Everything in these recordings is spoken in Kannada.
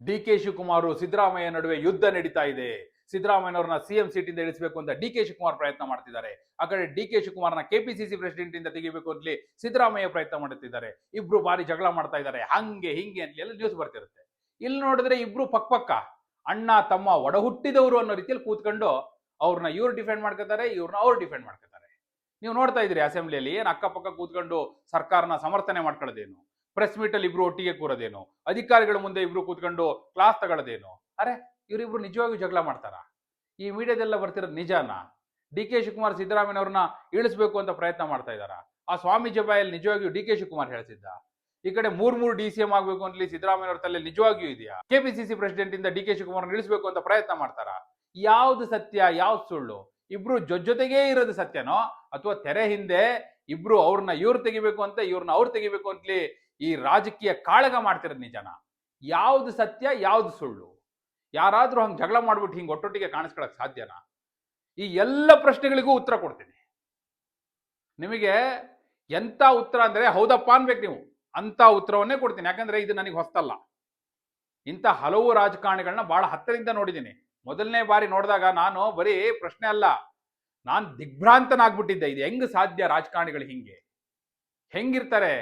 ಡಿ ಕೆ ಶಿವಕುಮಾರ್ ಸಿದ್ದರಾಮಯ್ಯ ನಡುವೆ ಯುದ್ಧ ನಡೀತಾ ಇದೆ. ಸಿದ್ದರಾಮಯ್ಯನವ್ರನ್ನ ಸಿಎಂ ಸೀಟಿಂದ ಇಳಿಸಬೇಕು ಅಂತ ಡಿ ಕೆ ಶಿವಕುಮಾರ್ ಪ್ರಯತ್ನ ಮಾಡ್ತಿದ್ದಾರೆ. ಆ ಕಡೆ ಡಿ ಕೆ ಶಿವಕುಮಾರ್ನ ಕೆಪಿಸಿಸಿ ಪ್ರೆಸಿಡೆಂಟ್ ಇಂದ ತೆಗಿಬೇಕು ಅಂತಲಿ ಸಿದ್ದರಾಮಯ್ಯ ಪ್ರಯತ್ನ ಮಾಡುತ್ತಿದ್ದಾರೆ. ಇಬ್ರು ಬಾರಿ ಜಗಳ ಮಾಡ್ತಾ ಇದ್ದಾರೆ. ಹಂಗೆ, ಹಿಂಗೆ ಅಂತ ಎಲ್ಲ ನ್ಯೂಸ್ ಬರ್ತಿರುತ್ತೆ. ಇಲ್ಲಿ ನೋಡಿದ್ರೆ ಇಬ್ರು ಪಕ್ಕ ಪಕ್ಕ, ಅಣ್ಣ, ತಮ್ಮ ಒಡ ಹುಟ್ಟಿದವರು ಅನ್ನೋ ರೀತಿಯಲ್ಲಿ ಕೂತ್ಕೊಂಡು ಅವ್ರನ್ನ ಇವ್ರು ಡಿಫೆಂಡ್ ಮಾಡ್ಕೋತಾರೆ ಇವ್ರನ್ನ ಅವ್ರು ಡಿಫೆಂಡ್ ಮಾಡ್ಕೋತಾರೆ ನೀವು ನೋಡ್ತಾ ಇದ್ರಿ ಅಸೆಂಬ್ಲಿಯಲ್ಲಿ ಏನು ಅಕ್ಕಪಕ್ಕ ಕೂತ್ಕೊಂಡು ಸರ್ಕಾರನ ಸಮರ್ಥನೆ ಮಾಡ್ಕೊಳ್ಳೋದೇನು? ಪ್ರೆಸ್ ಮೀಟ್ ಅಲ್ಲಿ ಇಬ್ರು ಒಟ್ಟಿಗೆ ಕೂರೋದೇನು? ಅಧಿಕಾರಿಗಳ ಮುಂದೆ ಇಬ್ರು ಕೂತ್ಕೊಂಡು ಕ್ಲಾಸ್ ತಗೊಳ್ಳೋದೇನು? ಅರೆ, ಇವರಿಬ್ರು ನಿಜವಾಗಿಯೂ ಜಗಳ ಮಾಡ್ತಾರ? ಈ ಮೀಡಿಯಾದೆಲ್ಲ ಬರ್ತಿರೋದು ನಿಜಾನ? ಡಿ ಕೆ ಶಿವಕುಮಾರ್ ಸಿದ್ದರಾಮಯ್ಯವ್ರನ್ನ ಇಳಿಸ್ಬೇಕು ಅಂತ ಪ್ರಯತ್ನ ಮಾಡ್ತಾ ಇದಾರ ಆ ಸ್ವಾಮಿ ಜಬಾಯಲ್ಲಿ ನಿಜವಾಗಿಯೂ ಡಿ ಕೆ ಶಿವಕುಮಾರ್ ಹೇಳ್ತಿದ್ದ? ಈ ಕಡೆ ಮೂರ್ ಮೂರು ಡಿ ಸಿ ಎಂ ಆಗ್ಬೇಕು ಅಂತಲಿ ಸಿದ್ದರಾಮಯ್ಯವ್ರ ತಲೆ ನಿಜವಾಗಿಯೂ ಇದೆಯಾ? ಕೆಪಿಸಿಸಿ ಪ್ರೆಸಿಡೆಂಟ್ ಇಂದ ಡಿ ಕೆ ಶಿವಕುಮಾರ್ ಇಳಿಸ್ಬೇಕು ಅಂತ ಪ್ರಯತ್ನ ಮಾಡ್ತಾರ? ಯಾವ್ದು ಸತ್ಯ, ಯಾವ್ದು ಸುಳ್ಳು? ಇಬ್ರು ಜೊತೆಗೇ ಇರೋದು ಸತ್ಯನೋ? ಅಥವಾ ತೆರೆ ಹಿಂದೆ ಇಬ್ರು ಅವ್ರನ್ನ ಇವ್ರು ತೆಗಿಬೇಕು ಅಂತ ಇವ್ರನ್ನ ಅವ್ರು ತೆಗಿಬೇಕು ಅಂತಲಿ ಈ ರಾಜಕೀಯ ಕಾಳಗ ಮಾಡ್ತಿರೋದು ಜನ ಯಾವ್ದು ಸತ್ಯ, ಯಾವ್ದು ಸುಳ್ಳು? ಯಾರಾದ್ರೂ ಹಂಗೆ ಜಗಳ ಮಾಡ್ಬಿಟ್ಟು ಹಿಂಗೆ ಒಟ್ಟೊಟ್ಟಿಗೆ ಕಾಣಿಸ್ಕೊಳಕ್ ಸಾಧ್ಯನಾ? ಈ ಎಲ್ಲ ಪ್ರಶ್ನೆಗಳಿಗೂ ಉತ್ತರ ಕೊಡ್ತೀನಿ. ನಿಮಗೆ ಎಂತ ಉತ್ತರ ಅಂದ್ರೆ ಹೌದಪ್ಪ ಅನ್ಬೇಕು ನೀವು. ಅಂತ ಉತ್ತರವನ್ನೇ ಕೊಡ್ತೀನಿ. ಯಾಕಂದ್ರೆ ಇದು ನನಗೆ ಹೊಸ್ತಲ್ಲ. ಇಂಥ ಹಲವು ರಾಜಕಾರಣಿಗಳನ್ನ ಬಹಳ ಹತ್ತರಿಂದ ನೋಡಿದ್ದೀನಿ. ಮೊದಲನೇ ಬಾರಿ ನೋಡಿದಾಗ ನಾನು ಬರೀ ಪ್ರಶ್ನೆ ಅಲ್ಲ, ನಾನು ದಿಗ್ಭ್ರಾಂತನಾಗ್ಬಿಟ್ಟಿದ್ದೆ. ಇದು ಹೆಂಗ್ ಸಾಧ್ಯ ರಾಜಕಾರಣಿಗಳು ಹಿಂಗೆ? ಹೆಂಗಿರ್ತಾರೆ?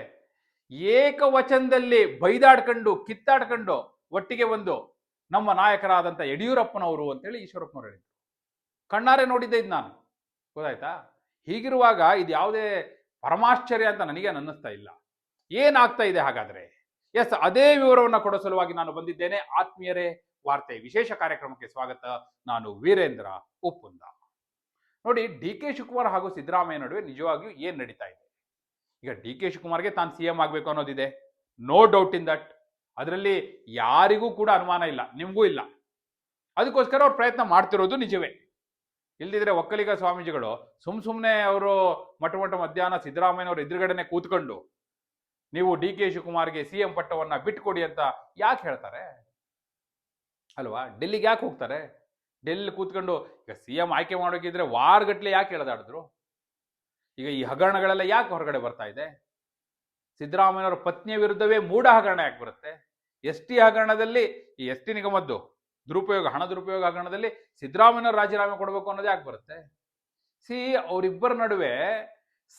ಏಕವಚನದಲ್ಲಿ ಬೈದಾಡ್ಕೊಂಡು, ಕಿತ್ತಾಡ್ಕೊಂಡು ಒಟ್ಟಿಗೆ ಒಂದು ನಮ್ಮ ನಾಯಕರಾದಂಥ ಯಡಿಯೂರಪ್ಪನವರು ಅಂತೇಳಿ ಈಶ್ವರಪ್ಪನವ್ರು ಹೇಳಿದ್ರು. ಕಣ್ಣಾರೆ ನೋಡಿದ್ದೆ ಇದು ನಾನು. ಗೊತ್ತಾಯ್ತಾ? ಹೀಗಿರುವಾಗ ಇದು ಯಾವುದೇ ಪರಮಾಶ್ಚರ್ಯ ಅಂತ ನನಗೆ ಅನ್ನಿಸ್ತಾ ಇಲ್ಲ. ಏನಾಗ್ತಾ ಇದೆ ಹಾಗಾದ್ರೆ? ಎಸ್, ಅದೇ ವಿವರವನ್ನು ಕೊಡೋ ಸಲುವಾಗಿ ನಾನು ಬಂದಿದ್ದೇನೆ. ಆತ್ಮೀಯರೇ, ವಾರ್ತೆ ವಿಶೇಷ ಕಾರ್ಯಕ್ರಮಕ್ಕೆ ಸ್ವಾಗತ. ನಾನು ವೀರೇಂದ್ರ ಉಪ್ಪುಂದ. ನೋಡಿ, ಡಿ ಕೆ ಶಿವಕುಮಾರ್ ಹಾಗೂ ಸಿದ್ದರಾಮಯ್ಯ ನಡುವೆ ನಿಜವಾಗಿಯೂ ಏನ್ ನಡೀತಾ ಇದೆ? ಈಗ ಡಿ ಕೆ ಶಿವಕುಮಾರ್ಗೆ ತಾನು ಸಿ ಎಂ ಆಗಬೇಕು ಅನ್ನೋದಿದೆ. ನೋ ಡೌಟ್ ಇನ್ ದಟ್ ಅದರಲ್ಲಿ ಯಾರಿಗೂ ಕೂಡ ಅನುಮಾನ ಇಲ್ಲ, ನಿಮಗೂ ಇಲ್ಲ. ಅದಕ್ಕೋಸ್ಕರ ಅವ್ರು ಪ್ರಯತ್ನ ಮಾಡ್ತಿರೋದು ನಿಜವೇ. ಇಲ್ದಿದ್ರೆ ಒಕ್ಕಲಿಗ ಸ್ವಾಮೀಜಿಗಳು ಸುಮ್ ಸುಮ್ಮನೆ ಅವರು ಮಠ ಮಠ ಮಧ್ಯಾಹ್ನ ಸಿದ್ದರಾಮಯ್ಯನವ್ರ ಎದುರುಗಡೆನೆ ಕೂತ್ಕೊಂಡು ನೀವು ಡಿ ಕೆ ಶಿವಕುಮಾರ್ಗೆ ಸಿ ಎಂ ಪಟ್ಟವನ್ನ ಬಿಟ್ಕೊಡಿ ಅಂತ ಯಾಕೆ ಹೇಳ್ತಾರೆ? ಅಲ್ವಾ? ಡೆಲ್ಲಿಗೆ ಯಾಕೆ ಹೋಗ್ತಾರೆ? ಡೆಲ್ಲಿ ಕೂತ್ಕೊಂಡು ಈಗ ಸಿ ಎಂ ಆಯ್ಕೆ ಮಾಡೋಕಿದ್ರೆ ವಾರಗಟ್ಲೆ ಯಾಕೆ ಎಳೆದಾಡಿದ್ರು? ಈಗ ಈ ಹಗರಣಗಳೆಲ್ಲ ಯಾಕೆ ಹೊರಗಡೆ ಬರ್ತಾ ಇದೆ? ಸಿದ್ದರಾಮಯ್ಯನವರ ಪತ್ನಿಯ ವಿರುದ್ಧವೇ ಮೂಢ ಹಗರಣ ಯಾಕೆ ಬರುತ್ತೆ? ಎಸ್ ಟಿ ಹಗರಣದಲ್ಲಿ, ಈ ಎಸ್ ಟಿ ನಿಗಮದ್ದು ದುರುಪಯೋಗ, ಹಣ ದುರುಪಯೋಗ ಹಗರಣದಲ್ಲಿ ಸಿದ್ದರಾಮಯ್ಯನವರು ರಾಜೀನಾಮೆ ಕೊಡಬೇಕು ಅನ್ನೋದು ಯಾಕೆ ಬರುತ್ತೆ? ಸಿ, ಅವರಿಬ್ಬರ ನಡುವೆ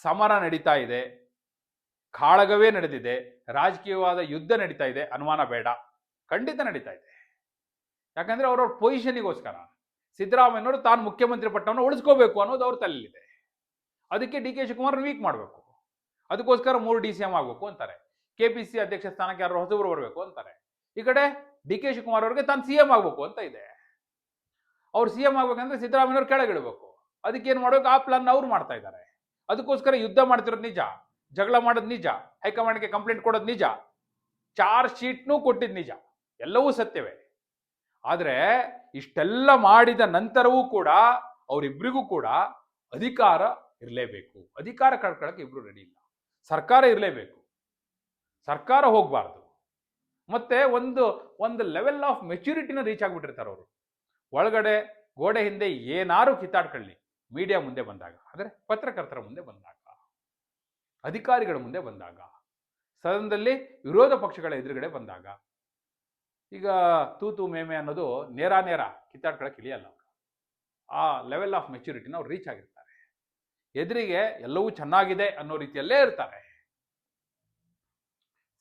ಸಮರ ನಡೀತಾ ಇದೆ. ಕಾಳಗವೇ ನಡೆದಿದೆ. ರಾಜಕೀಯವಾದ ಯುದ್ಧ ನಡೀತಾ ಇದೆ. ಅನುಮಾನ ಬೇಡ. ಖಂಡಿತ ನಡೀತಾ ಇದೆ. ಯಾಕಂದ್ರೆ ಅವ್ರವ್ರ ಪೊಸಿಷನಿಗೋಸ್ಕರ ಸಿದ್ದರಾಮಯ್ಯನವರು ತಾನು ಮುಖ್ಯಮಂತ್ರಿ ಪಟ್ಟವನ್ನು ಉಳಿಸ್ಕೋಬೇಕು ಅನ್ನೋದು ಅವ್ರ ತಲೆಯಲ್ಲಿದೆ. ಅದಕ್ಕೆ ಡಿ ಕೆ ಶಿವಕುಮಾರ್ ವೀಕ್ ಮಾಡಬೇಕು. ಅದಕ್ಕೋಸ್ಕರ ಮೂರು ಡಿ ಸಿ ಎಂ ಆಗಬೇಕು ಅಂತಾರೆ. ಕೆ ಪಿ ಸಿ ಅಧ್ಯಕ್ಷ ಸ್ಥಾನಕ್ಕೆ ಯಾರು ಹೊಸಬರು ಬರಬೇಕು ಅಂತಾರೆ. ಈ ಕಡೆ ಡಿ ಕೆ ಶಿವಕುಮಾರ್ ಅವ್ರಿಗೆ ತಾನು ಸಿ ಎಂ ಆಗಬೇಕು ಅಂತ ಇದೆ. ಅವ್ರು ಸಿ ಎಂ ಆಗ್ಬೇಕಂದ್ರೆ ಸಿದ್ದರಾಮಯ್ಯವ್ರು ಕೆಳಗಿಡಬೇಕು. ಅದಕ್ಕೆ ಏನು ಮಾಡ್ಬೇಕು? ಆ ಪ್ಲಾನ್ ಅವ್ರು ಮಾಡ್ತಾ ಇದ್ದಾರೆ. ಅದಕ್ಕೋಸ್ಕರ ಯುದ್ಧ ಮಾಡ್ತಿರೋದು ನಿಜ. ಜಗಳ ಮಾಡೋದು ನಿಜ. ಹೈಕಮಾಂಡ್ಗೆ ಕಂಪ್ಲೇಂಟ್ ಕೊಡೋದು ನಿಜ. ಚಾರ್ಜ್ ಶೀಟ್ನೂ ಕೊಟ್ಟಿದ್ದು ನಿಜ. ಎಲ್ಲವೂ ಸತ್ಯವೇ. ಆದರೆ ಇಷ್ಟೆಲ್ಲ ಮಾಡಿದ ನಂತರವೂ ಕೂಡ ಅವರಿಬ್ಬರಿಗೂ ಕೂಡ ಅಧಿಕಾರ ಇರಲೇಬೇಕು. ಅಧಿಕಾರ ಕಳ್ಕೊಳ್ಳೋಕೆ ಇಬ್ಬರು ರೆಡಿ ಇಲ್ಲ. ಸರ್ಕಾರ ಇರಲೇಬೇಕು. ಸರ್ಕಾರ ಹೋಗಬಾರ್ದು. ಮತ್ತೆ ಒಂದು ಒಂದು ಲೆವೆಲ್ ಆಫ್ ಮೆಚುರಿಟಿನ ರೀಚ್ ಆಗಿಬಿಟ್ಟಿರ್ತಾರೆ ಅವರು. ಒಳಗಡೆ, ಗೋಡೆ ಹಿಂದೆ ಏನಾರು ಕಿತ್ತಾಡ್ಕೊಳ್ಳಿ. ಮೀಡಿಯಾ ಮುಂದೆ ಬಂದಾಗ. ಅಂದರೆ ಪತ್ರಕರ್ತರ ಮುಂದೆ ಬಂದಾಗ. ಅಧಿಕಾರಿಗಳ ಮುಂದೆ ಬಂದಾಗ. ಸದನದಲ್ಲಿ ವಿರೋಧ ಪಕ್ಷಗಳ ಎದುರುಗಡೆ ಬಂದಾಗ. ಈಗ ತೂತು ಮೇಮೆ ಅನ್ನೋದು ನೇರ ನೇರ ಕಿತ್ತಾಡ್ಕೊಳಕ್ಕೆ ಇಳಿಯಲ್ಲ. ಆ ಲೆವೆಲ್ ಆಫ್ ಮೆಚುರಿಟಿನ ಅವ್ರು ರೀಚ್ ಆಗಿರ್ತಾರೆ. ಎದುರಿಗೆ ಎಲ್ಲವೂ ಚೆನ್ನಾಗಿದೆ ಅನ್ನೋ ರೀತಿಯಲ್ಲೇ ಇರ್ತಾರೆ.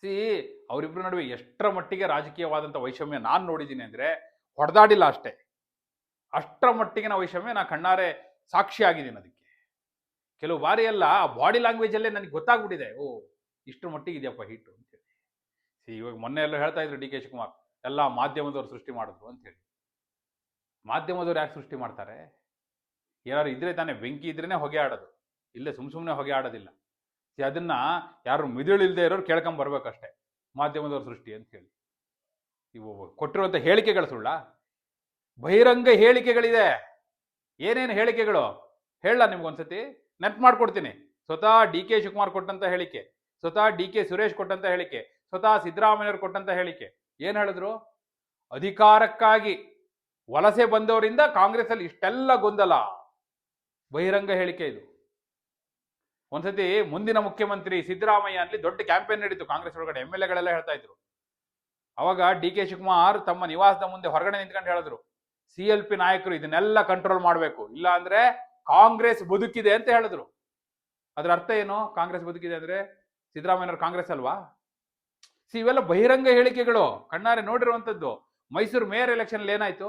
ಸಿ ಅವರಿಬ್ಬರ ನಡುವೆ ಎಷ್ಟರ ಮಟ್ಟಿಗೆ ರಾಜಕೀಯವಾದಂಥ ವೈಷಮ್ಯ ನಾನು ನೋಡಿದ್ದೀನಿ ಅಂದರೆ ಹೊಡೆದಾಡಿಲ್ಲ ಅಷ್ಟೇ. ಅಷ್ಟರ ಮಟ್ಟಿಗಿನ ವೈಷಮ್ಯ ನಾ ಕಣ್ಣಾರೆ ಸಾಕ್ಷಿ ಆಗಿದ್ದೀನಿ ಅದಕ್ಕೆ. ಕೆಲವು ಬಾರಿ ಎಲ್ಲ ಬಾಡಿ ಲ್ಯಾಂಗ್ವೇಜಲ್ಲೇ ನನಗೆ ಗೊತ್ತಾಗ್ಬಿಟ್ಟಿದೆ. ಓ, ಇಷ್ಟರ ಮಟ್ಟಿಗೆ ಇದೆಯಪ್ಪ ಹಿಟ್ಟು ಅಂತೇಳಿ ಸಿ, ಇವಾಗ ಮೊನ್ನೆ ಎಲ್ಲ ಹೇಳ್ತಾ ಇದ್ರು ಡಿ ಕೆ ಶಿವಕುಮಾರ್, ಎಲ್ಲ ಮಾಧ್ಯಮದವ್ರು ಸೃಷ್ಟಿ ಮಾಡಿದ್ರು ಅಂತೇಳಿ ಮಾಧ್ಯಮದವ್ರು ಯಾಕೆ ಸೃಷ್ಟಿ ಮಾಡ್ತಾರೆ? ಏನಾದ್ರು ಇದ್ರೆ ತಾನೇ ಬೆಂಕಿ ಇದ್ರೇನೆ ಹೊಗೆ ಆಡೋದು. ಇಲ್ಲೇ ಸುಮ್ ಸುಮ್ಮನೆ ಹೊಗೆ ಆಡೋದಿಲ್ಲ. ಅದನ್ನ ಯಾರು ಮಿದುಳಿಲ್ದೆ ಇರೋರು ಕೇಳ್ಕೊಂಡ್ ಬರ್ಬೇಕಷ್ಟೇ, ಮಾಧ್ಯಮದವ್ರ ಸೃಷ್ಟಿ ಅಂತ ಹೇಳಿ. ಇವು ಕೊಟ್ಟಿರುವಂಥ ಹೇಳಿಕೆಗಳು ಸುಳ್ಳ? ಬಹಿರಂಗ ಹೇಳಿಕೆಗಳಿದೆ. ಏನೇನು ಹೇಳಿಕೆಗಳು? ಹೇಳ ನಿಮ್ಗೊಂದ್ಸತಿ ನೆಟ್ ಮಾಡ್ಕೊಡ್ತೀನಿ. ಸ್ವತಃ ಡಿ ಕೆ ಶಿವಕುಮಾರ್ ಕೊಟ್ಟಂತ ಹೇಳಿಕೆ, ಸ್ವತಃ ಡಿ ಕೆ ಸುರೇಶ್ ಕೊಟ್ಟಂತ ಹೇಳಿಕೆ, ಸ್ವತಃ ಸಿದ್ದರಾಮಯ್ಯವ್ರು ಕೊಟ್ಟಂತ ಹೇಳಿಕೆ. ಏನ್ ಹೇಳಿದ್ರು? ಅಧಿಕಾರಕ್ಕಾಗಿ ವಲಸೆ ಬಂದವರಿಂದ ಕಾಂಗ್ರೆಸ್ ಅಲ್ಲಿ ಇಷ್ಟೆಲ್ಲ ಗೊಂದಲ. ಬಹಿರಂಗ ಹೇಳಿಕೆ ಇದು. ಒಂದ್ಸತಿ ಮುಂದಿನ ಮುಖ್ಯಮಂತ್ರಿ ಸಿದ್ದರಾಮಯ್ಯ ಅಲ್ಲಿ ದೊಡ್ಡ ಕ್ಯಾಂಪೇನ್ ನಡೀತು, ಕಾಂಗ್ರೆಸ್ ಒಳಗಡೆ ಎಂ ಎಲ್ ಎಗಳೆಲ್ಲ ಹೇಳ್ತಾ ಇದ್ರು. ಅವಾಗ ಡಿ ಕೆ ಶಿವಕುಮಾರ್ ತಮ್ಮ ನಿವಾಸದ ಮುಂದೆ ಹೊರಗಡೆ ನಿಂತ್ಕೊಂಡು ಹೇಳಿದ್ರು, ಸಿ ಎಲ್ ಪಿ ನಾಯಕರು ಇದನ್ನೆಲ್ಲ ಕಂಟ್ರೋಲ್ ಮಾಡಬೇಕು, ಇಲ್ಲ ಅಂದ್ರೆ ಕಾಂಗ್ರೆಸ್ ಬದುಕಿದೆ ಅಂತ ಹೇಳಿದ್ರು. ಅದ್ರ ಅರ್ಥ ಏನು? ಕಾಂಗ್ರೆಸ್ ಬದುಕಿದೆ ಅಂದ್ರೆ ಸಿದ್ದರಾಮಯ್ಯನವ್ರು ಕಾಂಗ್ರೆಸ್ ಅಲ್ವಾ? ಸಿ, ಇವೆಲ್ಲ ಬಹಿರಂಗ ಹೇಳಿಕೆಗಳು. ಕಣ್ಣಾರೆ ನೋಡಿರುವಂತದ್ದು ಮೈಸೂರು ಮೇಯರ್ ಎಲೆಕ್ಷನ್ ಏನಾಯ್ತು?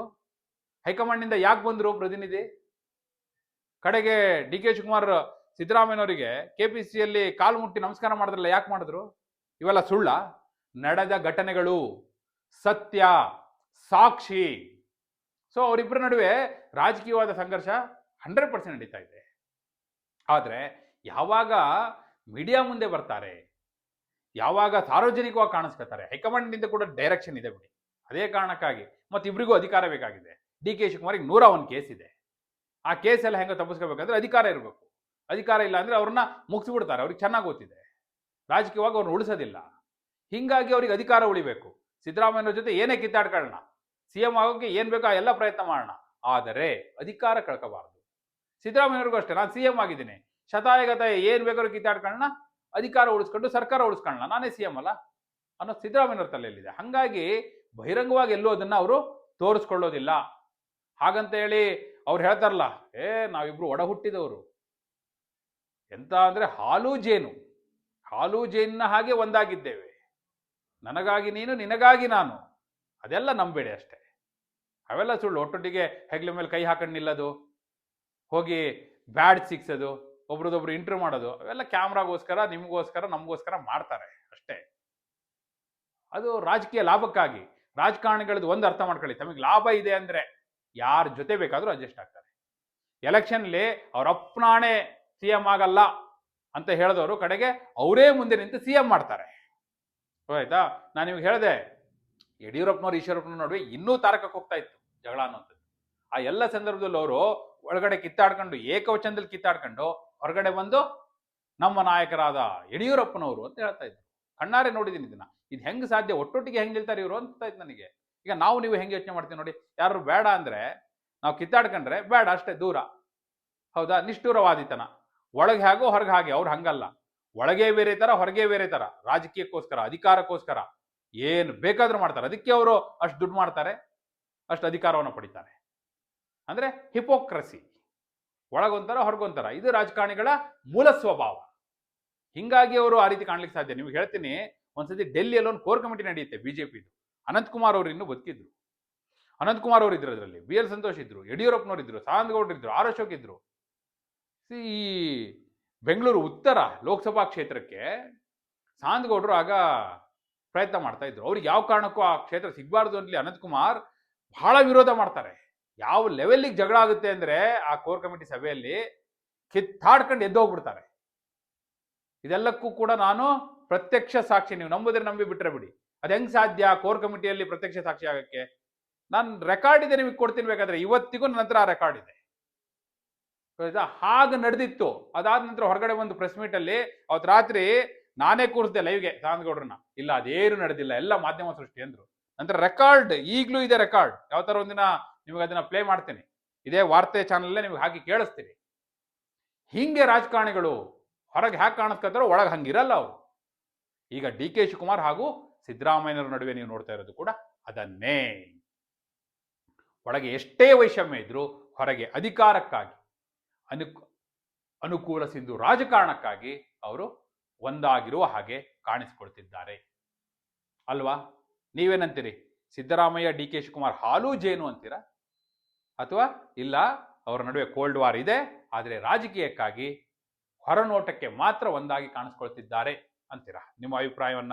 ಹೈಕಮಾಂಡ್ನಿಂದ ಯಾಕೆ ಬಂದ್ರು ಪ್ರತಿನಿಧಿ? ಕಡೆಗೆ ಡಿ ಕೆ ಶಿವಕುಮಾರ್ ಸಿದ್ದರಾಮಯ್ಯನವರಿಗೆ ಕೆಪಿಸಿಯಲ್ಲಿ ಕಾಲು ಮುಟ್ಟಿ ನಮಸ್ಕಾರ ಮಾಡಿದ್ರಲ್ಲ, ಯಾಕೆ ಮಾಡಿದ್ರು? ಇವೆಲ್ಲ ಸುಳ್ಳ. ನಡೆದ ಘಟನೆಗಳು ಸತ್ಯ, ಸಾಕ್ಷಿ. ಸೊ ಅವರಿಬ್ಬರ ನಡುವೆ ರಾಜಕೀಯವಾದ ಸಂಘರ್ಷ ಹಂಡ್ರೆಡ್ ಪರ್ಸೆಂಟ್ ನಡೀತಾ ಇದೆ. ಆದರೆ, ಯಾವಾಗ ಮೀಡಿಯಾ ಮುಂದೆ ಬರ್ತಾರೆ, ಯಾವಾಗ ಸಾರ್ವಜನಿಕವಾಗಿ ಕಾಣಿಸ್ಕೊತಾರೆ ಹೈಕಮಾಂಡ್ನಿಂದ ಕೂಡ ಡೈರೆಕ್ಷನ್ ಇದೆ ಬಿಡಿ. ಅದೇ ಕಾರಣಕ್ಕಾಗಿ ಮತ್ತೆ ಇಬ್ಬರಿಗೂ ಅಧಿಕಾರ ಬೇಕಾಗಿದೆ. ಡಿ ಕೆ ಶಿವಕುಮಾರಿಗೆ ನೂರ ಒಂದು ಕೇಸ್ ಇದೆ. ಆ ಕೇಸ್ ಎಲ್ಲ ಹೆಂಗೆ ತಪ್ಪಿಸ್ಕೋಬೇಕಂದ್ರೆ ಅಧಿಕಾರ ಇರಬೇಕು. ಅಧಿಕಾರ ಇಲ್ಲ ಅಂದ್ರೆ ಅವ್ರನ್ನ ಮುಗಿಸ್ಬಿಡ್ತಾರೆ ಅವ್ರಿಗೆ ಚೆನ್ನಾಗಿ ಗೊತ್ತಿದೆ. ರಾಜಕೀಯವಾಗಿ ಅವ್ರನ್ನ ಉಳಿಸೋದಿಲ್ಲ. ಹಿಂಗಾಗಿ ಅವ್ರಿಗೆ ಅಧಿಕಾರ ಉಳಿಬೇಕು. ಸಿದ್ದರಾಮಯ್ಯವ್ರ ಜೊತೆ ಏನೇ ಕಿತ್ತಾಡ್ಕೊಳ್ಳೋಣ ಸಿ ಎಂ ಆಗೋಕ್ಕೆ ಏನು ಬೇಕೋ ಎಲ್ಲ ಪ್ರಯತ್ನ ಮಾಡೋಣ. ಆದರೆ ಅಧಿಕಾರ ಕಳ್ಕೋಬಾರ್ದು. ಸಿದ್ದರಾಮಯ್ಯವ್ರಿಗೂ ಅಷ್ಟೇ, ನಾನು ಸಿ ಎಂ ಆಗಿದ್ದೀನಿ. ಶತಾಯಗತಾಯ ಏನು ಬೇಕಾದ್ರೂ ಕಿತ್ತಾಡ್ಕೊಳ್ಳೋಣ, ಅಧಿಕಾರ ಉಳಿಸ್ಕೊಂಡು ಸರ್ಕಾರ ಉಳಿಸ್ಕೊಳ್ಳೋಣ. ನಾನೇ ಸಿ ಎಂ ಅಲ್ಲ? ಅನ್ನೋ ಸಿದ್ದರಾಮಯ್ಯವ್ರ ತಲೆಯಲ್ಲಿದೆ. ಹಾಗಾಗಿ ಬಹಿರಂಗವಾಗಿ ಎಲ್ಲೂ ಅದನ್ನ ಅವರು ತೋರಿಸ್ಕೊಳ್ಳೋದಿಲ್ಲ. ಹಾಗಂತ ಹೇಳಿ ಅವ್ರು ಹೇಳ್ತಾರಲ್ಲ, ಏ, ನಾವಿಬ್ರು ಒಡ ಹುಟ್ಟಿದವರು. ಎಂತ ಅಂದ್ರೆ ಹಾಲು ಜೇನು, ಹಾಲು ಜೇನಿನ ಹಾಗೆ ಒಂದಾಗಿದ್ದೇವೆ. ನನಗಾಗಿ ನೀನು, ನಿನಗಾಗಿ ನಾನು. ಅದೆಲ್ಲ ನಂಬೇಡಿ ಅಷ್ಟೇ. ಅವೆಲ್ಲ ಸುಳ್ಳು, ಒಟ್ಟೊಟ್ಟಿಗೆ ಹೆಗ್ಲ ಮೇಲೆ ಕೈ ಹಾಕೊಂಡು ನಿಲ್ಲೋದು, ಹೋಗಿ ಬ್ಯಾಡ್ ಸಿಕ್ಸೋದು ಒಬ್ರದೊಬ್ರು ಇಂಟರ್ವ್ಯೂ ಮಾಡೋದು, ಅವೆಲ್ಲ ಕ್ಯಾಮ್ರಾಗೋಸ್ಕರ, ನಿಮಗೋಸ್ಕರ, ನಮಗೋಸ್ಕರ ಮಾಡ್ತಾರೆ ಅಷ್ಟೇ. ಅದು ರಾಜಕೀಯ ಲಾಭಕ್ಕಾಗಿ, ರಾಜಕಾರಣಿಗಳದ್ದು ಒಂದು ಅರ್ಥ ಮಾಡ್ಕೊಳ್ಳಿ, ತಮಗೆ ಲಾಭ ಇದೆ ಅಂದ್ರೆ. ಯಾರ ಜೊತೆ ಬೇಕಾದರೂ ಅಡ್ಜಸ್ಟ್ ಆಗ್ತಾರೆ. ಎಲೆಕ್ಷನ್ಲಿ ಅವ್ರ ಅಪ್ಪನಾಣೆ ಸಿ ಎಂ ಆಗಲ್ಲ ಅಂತ ಹೇಳಿದವರು ಕಡೆಗೆ ಅವರೇ ಮುಂದೆ ನಿಂತು ಸಿ ಎಂ ಮಾಡ್ತಾರೆ. ಆಯ್ತಾ? ನಾನು ನಿಮ್ಗೆ ಹೇಳಿದೆ, ಯಡಿಯೂರಪ್ಪನವ್ರು ಈಶ್ವರಪ್ಪನ ನಡುವೆ ಇನ್ನೂ ತಾರಕಕ್ಕೆ ಹೋಗ್ತಾ ಇತ್ತು ಜಗಳ ಅನ್ನೋಂಥದ್ದು. ಆ ಎಲ್ಲ ಸಂದರ್ಭದಲ್ಲಿ ಅವರು ಒಳಗಡೆ ಕಿತ್ತಾಡ್ಕೊಂಡು, ಏಕವಚನದಲ್ಲಿ ಕಿತ್ತಾಡ್ಕೊಂಡು ಹೊರಗಡೆ ಬಂದು ನಮ್ಮ ನಾಯಕರಾದ ಯಡಿಯೂರಪ್ಪನವರು ಅಂತ ಹೇಳ್ತಾ ಇದ್ರು. ಕಣ್ಣಾರೆ ನೋಡಿದ್ದೀನಿ ಇದನ್ನ. ಇದು ಹೆಂಗೆ ಸಾಧ್ಯ? ಒಟ್ಟೊಟ್ಟಿಗೆ ಹೆಂಗೆ ನಿಲ್ತಾರೆ ಇವರು ಅಂತ ನನಗೆ. ಈಗ ನಾವು ನೀವು ಹೆಂಗೆ ಯೋಚನೆ ಮಾಡ್ತೀವಿ ನೋಡಿ, ಯಾರು ಬೇಡ ಅಂದ್ರೆ, ನಾವು ಕಿತ್ತಾಡ್ಕೊಂಡ್ರೆ ಬೇಡ ಅಷ್ಟೇ, ದೂರ. ಹೌದಾ? ನಿಷ್ಠೂರವಾದಿತನ. ಒಳಗೆ ಹೇಗೋ ಹೊರಗೆ ಹಾಗೆ, ಅವ್ರು ಹಂಗಲ್ಲ. ಒಳಗೆ ಬೇರೆ ತರ ಹೊರಗೆ ಬೇರೆ ತರ ರಾಜಕೀಯಕ್ಕೋಸ್ಕರ, ಅಧಿಕಾರಕ್ಕೋಸ್ಕರ. ಏನು ಬೇಕಾದ್ರೂ ಮಾಡ್ತಾರೆ. ಅದಕ್ಕೆ ಅವರು ಅಷ್ಟು ದುಡ್ಡು ಮಾಡ್ತಾರೆ, ಅಷ್ಟು ಅಧಿಕಾರವನ್ನು ಪಡಿತಾರೆ. ಅಂದ್ರೆ ಹಿಪೋಕ್ರಸಿ. ಒಳಗೊಂಥರ, ಹೊರಗೊಂಥರ. ಇದು ರಾಜಕಾರಣಿಗಳ ಮೂಲ ಸ್ವಭಾವ. ಹಿಂಗಾಗಿ ಅವರು ಆ ರೀತಿ ಕಾಣ್ಲಿಕ್ಕೆ ಸಾಧ್ಯ. ನೀವು ಹೇಳ್ತೀನಿ, ಒಂದ್ಸತಿ ಡೆಲ್ಲಿಯಲ್ಲಿ ಒಂದು ಕೋರ್ ಕಮಿಟಿ ನಡೆಯುತ್ತೆ, ಬಿಜೆಪಿದು. ಅನಂತಕುಮಾರ್ ಅವರು ಇನ್ನೂ ಬದುಕಿದ್ರು. ಅನಂತಕುಮಾರ್ ಅವರು ಇದ್ರು ಅದರಲ್ಲಿ. ಬಿ ಎಲ್ ಸಂತೋಷ್ ಇದ್ರು, ಯಡಿಯೂರಪ್ಪನವ್ರು ಇದ್ರು ಸಾನಂದಗೌಡರು ಇದ್ರು, ಆರ್ ಅಶೋಕ್ ಇದ್ರು. ಈ ಬೆಂಗಳೂರು ಉತ್ತರ ಲೋಕಸಭಾ ಕ್ಷೇತ್ರಕ್ಕೆ ಸಾಂದಗೌಡರು ಆಗ ಪ್ರಯತ್ನ ಮಾಡ್ತಾ ಇದ್ರು. ಅವ್ರಿಗೆ ಯಾವ ಕಾರಣಕ್ಕೂ ಆ ಕ್ಷೇತ್ರ ಸಿಗಬಾರ್ದು ಅಂತಲಿ ಅನಂತಕುಮಾರ್ ಬಹಳ ವಿರೋಧ ಮಾಡ್ತಾರೆ. ಯಾವ ಲೆವೆಲ್ಲಿಗೆ ಜಗಳ ಆಗುತ್ತೆ ಅಂದ್ರೆ ಆ ಕೋರ್ ಕಮಿಟಿ ಸಭೆಯಲ್ಲಿ ಕಿತ್ತಾಡ್ಕೊಂಡು ಎದ್ದೋಗ್ಬಿಡ್ತಾರೆ. ಇದೆಲ್ಲಕ್ಕೂ ಕೂಡ ನಾನು ಪ್ರತ್ಯಕ್ಷ ಸಾಕ್ಷಿ, ನೀವು ನಂಬಿದ್ರೆ ನಂಬಿ ಬಿಟ್ರೆ ಬಿಡಿ. ಅದು ಹೆಂಗ್ ಸಾಧ್ಯ? ಕೋರ್ ಕಮಿಟಿಯಲ್ಲಿ ಪ್ರತ್ಯಕ್ಷ ಸಾಕ್ಷಿ ಆಗಕ್ಕೆ? ನಾನು ರೆಕಾರ್ಡ್ ಇದೆ ನಿಮಗೆ ಕೊಡ್ತೀನಿ ಬೇಕಾದ್ರೆ ಇವತ್ತಿಗೂ ನನ್ನ ಆ ರೆಕಾರ್ಡ್ ಇದೆ. ಹಾಗೆ ನಡೆದಿತ್ತು. ಅದಾದ ನಂತರ ಹೊರಗಡೆ ಒಂದು ಪ್ರೆಸ್ ಮೀಟ್ ಅಲ್ಲಿ ಅವತ್ತು ರಾತ್ರಿ ನಾನೇ ಕೂರಿಸಿದೆ ಲೈವ್ಗೆ ಸಾಂದಗೌಡ್ರನ್ನ ಇಲ್ಲ, ಅದೇನು ನಡೆದಿಲ್ಲ. ಎಲ್ಲ ಮಾಧ್ಯಮ ಸೃಷ್ಟಿ ಅಂದ್ರು. ನಂತರ ರೆಕಾರ್ಡ್ ಈಗಲೂ ಇದೆ ರೆಕಾರ್ಡ್ ಯಾವ ತರ ಒಂದಿನ ನಿಮಗೆ ಅದನ್ನ ಪ್ಲೇ ಮಾಡ್ತೀನಿ. ಇದೇ ವಾರ್ತೆ ಚಾನಲ್ಲೇ ನಿಮ್ಗೆ ಹಾಕಿ ಕೇಳಿಸ್ತೀನಿ. ಹಿಂಗೆ ರಾಜಕಾರಣಿಗಳು ಹೊರಗೆ ಹ್ಯಾಕ್ ಕಾಣಿಸ್ಕೊತಾರೋ ಒಳಗೆ ಹಂಗಿರಲ್ಲ ಅವರು. ಈಗ ಡಿ ಕೆ ಶಿವಕುಮಾರ್ ಹಾಗೂ ಸಿದ್ದರಾಮಯ್ಯನವರ ನಡುವೆ ನೀವು ನೋಡ್ತಾ ಇರೋದು ಕೂಡ ಅದನ್ನೇ. ಒಳಗೆ ಎಷ್ಟೇ ವೈಷಮ್ಯ ಇದ್ರೂ ಹೊರಗೆ ಅಧಿಕಾರಕ್ಕಾಗಿ, ಅನು, ಅನುಕೂಲ ಸಿಂಧು ರಾಜಕಾರಣಕ್ಕಾಗಿ ಅವರು ಒಂದಾಗಿರುವ ಹಾಗೆ ಕಾಣಿಸಿಕೊಳ್ತಿದ್ದಾರೆ. ಅಲ್ವಾ? ನೀವೇನಂತೀರಿ? ಸಿದ್ದರಾಮಯ್ಯ, ಡಿ. ಕೆ. ಶಿವಕುಮಾರ್ ಹಾಲು ಜೇನು ಅಂತೀರಾ? ಅಥವಾ ಇಲ್ಲ, ಅವರ ನಡುವೆ ಕೋಲ್ಡ್ ವಾರ್ ಇದೆ, ಆದರೆ ರಾಜಕೀಯಕ್ಕಾಗಿ ಹೊರನೋಟಕ್ಕೆ ಮಾತ್ರ ಒಂದಾಗಿ ಕಾಣಿಸ್ಕೊಳ್ತಿದ್ದಾರೆ ಅಂತೀರಾ? ನಿಮ್ಮ ಅಭಿಪ್ರಾಯವನ್ನ